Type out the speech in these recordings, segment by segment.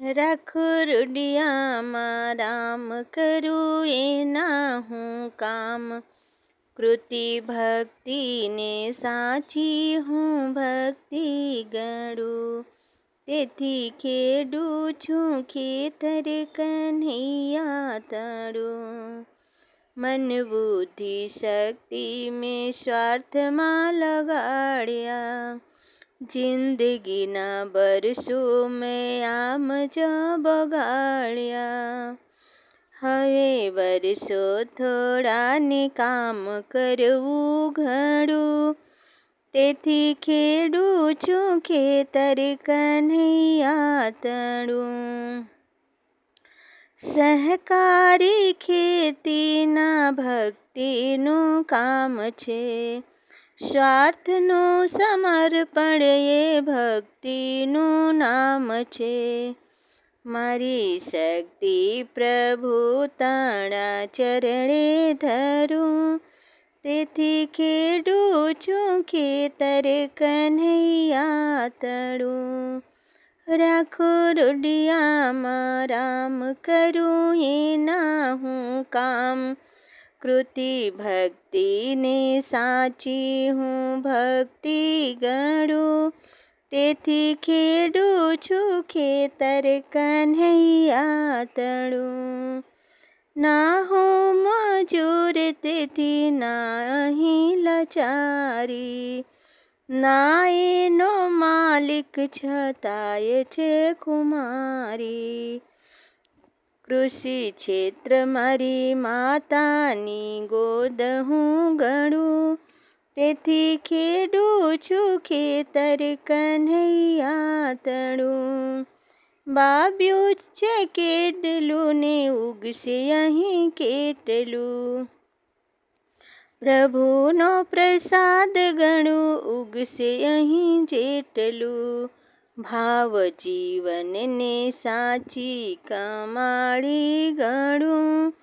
રાખો રૂડિયામાં રામ કરું એના હું કામ કૃતિ ભક્તિને સાચી હું ભક્તિ ગણું તેથી ખેડું છું ખેતર કન્હૈયા તળું મન બુદ્ધિ શક્તિ મેં સ્વાર્થમાં લગાડ્યા જિંદગીના બરસો મેં આમ જ બગાડ્યા. હવે વર્ષો થોડાને કામ કરવું ઘડું તેથી ખેડું છું ખેતર કન્હૈયા તણું સહકારી ખેતીના ભક્તિનું કામ છે. સ્વાર્થનું સમર્પણ એ ભક્તિનું નામ છે. મારી શક્તિ પ્રભુ તાણા ચરણે ધરું. તેથી ખેડું છું ખેતર કન્હૈયા તળું. રાખો રૂડિયામાં રામ કરું એના હું કામ. કૃતિ ભક્તિને સાચી હું ભક્તિ ગણું તેથી ખેડું છું ખેતર કન્હૈયા તણું ના હું મજૂર તેથી ના અહીં લચારી ના એનો માલિક છતાંય છે કુમારી કૃષિ ક્ષેત્ર મારી માતાની ગોદ હું ગણું તેથી ખેડું છું ખેતર કન્હૈયા તળું બાબ્યું છે કેટલું ને ઉગશે અહીં કેટલું પ્રભુનો પ્રસાદ ગણું ઉગશે અહીં જેટલું ભાવ જીવનને સાચી કમાડી ગણું.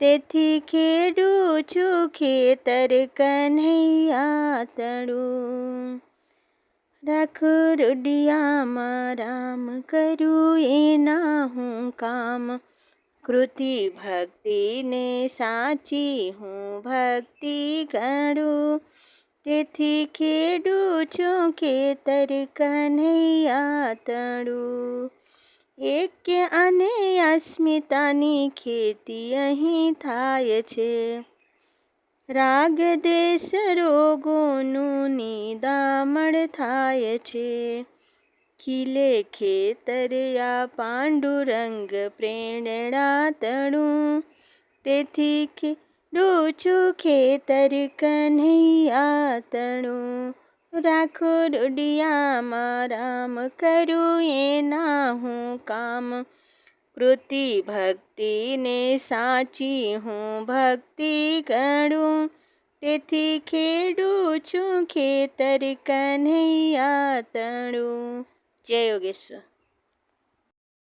તેથી ખેડું છું ખેતર કન્હૈયા તણું રાખ રૂડિયામાં રામ કરું એના હું કામ. કૃતિ ભક્તિને સાચી હું ભક્તિ ગણું. તેથી ખેડું છું ખેતર કન્હૈયા તળું. એક અને અસ્મિતાની ખેતી અહીં થાય છે. રાગ દ્વેષ રોગોનું નિદામણ થાય છે. ખીલે ખેતરિયા પાંડુરંગ પ્રેરણા તણું તેથી છું ખેતર કન્હૈયા તણું. રાખો રૂડિયામાં રામ કરું એના હું કામ. કૃતિ ભક્તિને સાચી હું ભક્તિ ગણું તેથી ખેડું છું ખેતર કન્હૈયા તણું. જય યોગેશ્વર.